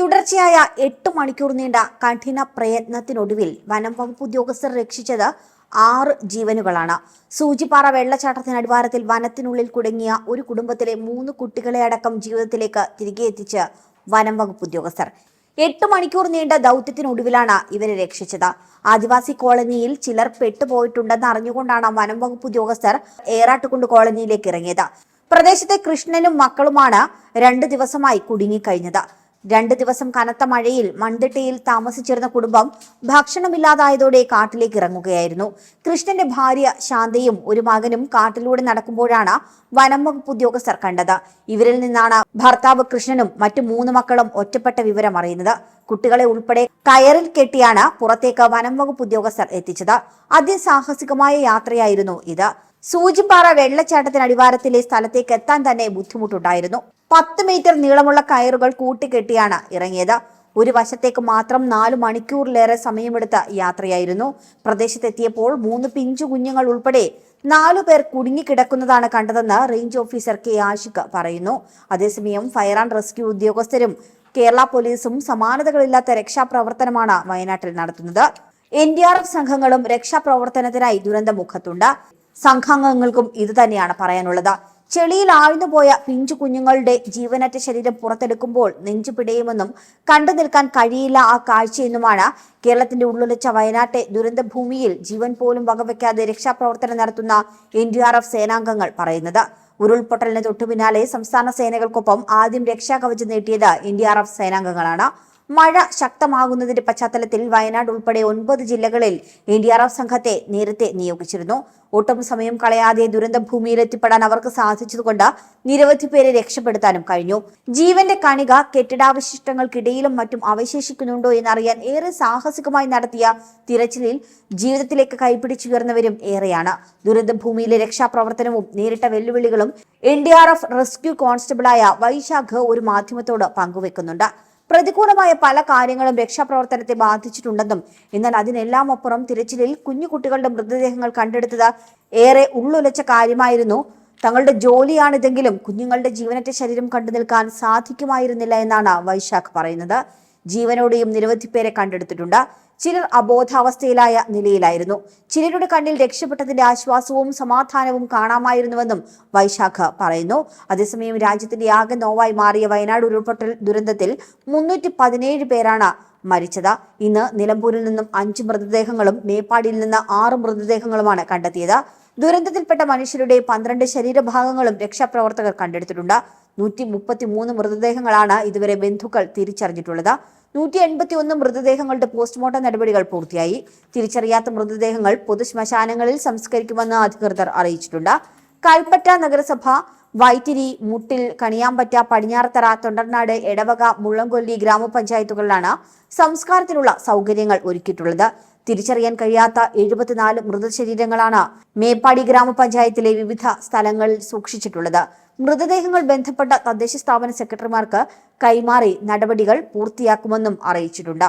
തുടർച്ചയായ എട്ട് മണിക്കൂർ നീണ്ട കഠിന പ്രയത്നത്തിനൊടുവിൽ വനം വകുപ്പ് ഉദ്യോഗസ്ഥർ രക്ഷിച്ചത് ആറ് ജീവനുകളാണ്. സൂചിപ്പാറ വെള്ളച്ചാട്ടത്തിന് അടിവാരത്തിൽ വനത്തിനുള്ളിൽ കുടുങ്ങിയ ഒരു കുടുംബത്തിലെ മൂന്ന് കുട്ടികളെ അടക്കം ജീവിതത്തിലേക്ക് തിരികെ എത്തിച്ച് വനം വകുപ്പ് ഉദ്യോഗസ്ഥർ. എട്ട് മണിക്കൂർ നീണ്ട ദൗത്യത്തിനൊടുവിലാണ് ഇവരെ രക്ഷിച്ചത്. ആദിവാസി കോളനിയിൽ ചിലർ പെട്ടുപോയിട്ടുണ്ടെന്ന് അറിഞ്ഞുകൊണ്ടാണ് വനം വകുപ്പ് ഉദ്യോഗസ്ഥർ ഏറാട്ടുകുണ്ട് കോളനിയിലേക്ക് ഇറങ്ങിയത്. പ്രദേശത്തെ കൃഷ്ണനും മക്കളുമാണ് രണ്ട് ദിവസമായി കുടുങ്ങിക്കഴിഞ്ഞത്. രണ്ട് ദിവസം കനത്ത മഴയിൽ മൺതിട്ടയിൽ താമസിച്ചിരുന്ന കുടുംബം ഭക്ഷണമില്ലാതായതോടെ കാട്ടിലേക്ക് ഇറങ്ങുകയായിരുന്നു. കൃഷ്ണന്റെ ഭാര്യ ശാന്തയും ഒരു മകനും കാട്ടിലൂടെ നടക്കുമ്പോഴാണ് വനം വകുപ്പ് ഉദ്യോഗസ്ഥർ കണ്ടത്. ഇവരിൽ നിന്നാണ് ഭർത്താവ് കൃഷ്ണനും മറ്റു മൂന്ന് മക്കളും ഒറ്റപ്പെട്ട വിവരം അറിയുന്നത്. കുട്ടികളെ ഉൾപ്പെടെ കയറിൽ കെട്ടിയാണ് പുറത്തേക്ക് വനം വകുപ്പ് ഉദ്യോഗസ്ഥർ എത്തിച്ചത്. അതിസാഹസികമായ യാത്രയായിരുന്നു ഇത്. സൂചിപ്പാറ വെള്ളച്ചാട്ടത്തിന് അടിവാരത്തിലെ സ്ഥലത്തേക്ക് എത്താൻ തന്നെ ബുദ്ധിമുട്ടുണ്ടായിരുന്നു. പത്ത് മീറ്റർ നീളമുള്ള കയറുകൾ കൂട്ടിക്കെട്ടിയാണ് ഇറങ്ങിയത്. ഒരു വശത്തേക്ക് മാത്രം നാലു മണിക്കൂറിലേറെ സമയമെടുത്ത യാത്രയായിരുന്നു. പ്രദേശത്തെത്തിയപ്പോൾ മൂന്ന് പിഞ്ചു കുഞ്ഞുങ്ങൾ ഉൾപ്പെടെ നാലു പേർ കുടുങ്ങിക്കിടക്കുന്നതാണ് കണ്ടതെന്ന് റേഞ്ച് ഓഫീസർ കെ ആഷിക് പറയുന്നു. അതേസമയം ഫയർ ആൻഡ് റെസ്ക്യൂ ഉദ്യോഗസ്ഥരും കേരള പോലീസും സമാനതകളില്ലാത്ത രക്ഷാപ്രവർത്തനമാണ് വയനാട്ടിൽ നടത്തുന്നത്. എൻ ഡി ആർ എഫ് സംഘങ്ങളും രക്ഷാപ്രവർത്തനത്തിനായി ദുരന്തമുഖത്തുണ്ട്. സംഘാംഗങ്ങൾക്കും ഇത് തന്നെയാണ് പറയാനുള്ളത്. ചെളിയിൽ ആഴ്ന്നുപോയ പിഞ്ചു കുഞ്ഞുങ്ങളുടെ ജീവനറ്റ ശരീരം പുറത്തെടുക്കുമ്പോൾ നെഞ്ചു പിടയുമെന്നും കണ്ടു നിൽക്കാൻ കഴിയില്ല ആ കാഴ്ചയെന്നുമാണ് കേരളത്തിന്റെ ഉള്ളുലച്ച വയനാട്ടെ ദുരന്ത ഭൂമിയിൽ ജീവൻ പോലും വകവയ്ക്കാതെ രക്ഷാപ്രവർത്തനം നടത്തുന്ന എൻ ഡി ആർ എഫ് സേനാംഗങ്ങൾ പറയുന്നത്. ഉരുൾപൊട്ടലിന് തൊട്ടു സംസ്ഥാന സേനകൾക്കൊപ്പം ആദ്യം രക്ഷാകവചം നീട്ടിയത് എൻ ഡി ആർ എഫ് സേനാംഗങ്ങളാണ്. മഴ ശക്തമാകുന്നതിന്റെ പശ്ചാത്തലത്തിൽ വയനാട് ഉൾപ്പെടെ ഒൻപത് ജില്ലകളിൽ എൻ ഡി ആർ എഫ് സംഘത്തെ നേരത്തെ നിയോഗിച്ചിരുന്നു. ഒട്ടും സമയം കളയാതെ ദുരന്ത ഭൂമിയിൽ എത്തിപ്പെടാൻ അവർക്ക് സാധിച്ചതുകൊണ്ട് നിരവധി പേരെ രക്ഷപ്പെടുത്താനും കഴിഞ്ഞു. ജീവന്റെ കണിക കെട്ടിടാവശിഷ്ടങ്ങൾക്കിടയിലും മറ്റും അവശേഷിക്കുന്നുണ്ടോ എന്നറിയാൻ ഏറെ സാഹസികമായി നടത്തിയ തിരച്ചിലിൽ ജീവിതത്തിലേക്ക് കൈപിടിച്ചുയർന്നവരും ഏറെയാണ്. ദുരന്ത ഭൂമിയിലെ രക്ഷാപ്രവർത്തനവും നേരിട്ട വെല്ലുവിളികളും N D R F rescue കോൺസ്റ്റബിളായ Vaishakh ഒരു മാധ്യമത്തോട് പങ്കുവെക്കുന്നുണ്ട്. പ്രതികൂലമായ പല കാര്യങ്ങളും രക്ഷാപ്രവർത്തനത്തെ ബാധിച്ചിട്ടുണ്ടെന്നും എന്നാൽ അതിനെല്ലാം അപ്പുറം തിരച്ചിലിൽ കുഞ്ഞുകുട്ടികളുടെ മൃതദേഹങ്ങൾ കണ്ടെടുത്തത് ഏറെ ഉള്ളുലച്ച കാര്യമായിരുന്നു. തങ്ങളുടെ ജോലിയാണിതെങ്കിലും കുഞ്ഞുങ്ങളുടെ ജീവനറ്റ ശരീരം കണ്ടു നിൽക്കാൻ സാധിക്കുമായിരുന്നില്ല എന്നാണ് വൈശാഖ് പറയുന്നത്. ജീവനോടെയും നിരവധി പേരെ കണ്ടെടുത്തിട്ടുണ്ട്. ചിലർ അബോധാവസ്ഥയിലായ നിലയിലായിരുന്നു. ചിലരുടെ കണ്ണിൽ രക്ഷപ്പെട്ടതിന്റെ ആശ്വാസവും സമാധാനവും കാണാമായിരുന്നുവെന്നും വൈശാഖ പറയുന്നു. അതേസമയം രാജ്യത്തിന്റെ ആകെ നോവായി മാറിയ വയനാട് ഉരുൾപൊട്ടൽ ദുരന്തത്തിൽ മുന്നൂറ്റി പതിനേഴ് പേരാണ് മരിച്ചത്. ഇന്ന് നിലമ്പൂരിൽ നിന്നും അഞ്ച് മൃതദേഹങ്ങളും മേപ്പാടിയിൽ നിന്ന് ആറ് മൃതദേഹങ്ങളുമാണ് കണ്ടെത്തിയത്. ദുരന്തത്തിൽപ്പെട്ട മനുഷ്യരുടെ പന്ത്രണ്ട് ശരീരഭാഗങ്ങളും രക്ഷാപ്രവർത്തകർ കണ്ടെടുത്തിട്ടുണ്ട്. നൂറ്റി മുപ്പത്തി മൂന്ന് മൃതദേഹങ്ങളാണ് ഇതുവരെ ബന്ധുക്കൾ തിരിച്ചറിഞ്ഞിട്ടുള്ളത്. നൂറ്റി എൺപത്തി ഒന്ന് മൃതദേഹങ്ങളുടെ പോസ്റ്റ്മോർട്ടം നടപടികൾ പൂർത്തിയായി. തിരിച്ചറിയാത്ത മൃതദേഹങ്ങൾ പൊതുശ്മശാനങ്ങളിൽ സംസ്കരിക്കുമെന്ന് അധികൃതർ അറിയിച്ചിട്ടുണ്ട്. കൽപ്പറ്റ നഗരസഭ വൈത്തിരി മുട്ടിൽ കണിയാമ്പറ്റ പടിഞ്ഞാറത്തറ തൊണ്ടർനാട് എടവക മുള്ളംകൊല്ലി ഗ്രാമപഞ്ചായത്തുകളിലാണ് സംസ്കാരത്തിനുള്ള സൗകര്യങ്ങൾ ഒരുക്കിയിട്ടുള്ളത്. തിരിച്ചറിയാൻ കഴിയാത്ത എഴുപത്തിനാല് മൃതശരീരങ്ങളാണ് മേപ്പാടി ഗ്രാമപഞ്ചായത്തിലെ വിവിധ സ്ഥലങ്ങളിൽ സൂക്ഷിച്ചിട്ടുള്ളത്. മൃതദേഹങ്ങൾ ബന്ധപ്പെട്ട തദ്ദേശ സ്ഥാപന സെക്രട്ടറിമാർക്ക് കൈമാറി നടപടികൾ പൂർത്തിയാക്കുമെന്നും അറിയിച്ചിട്ടുണ്ട്.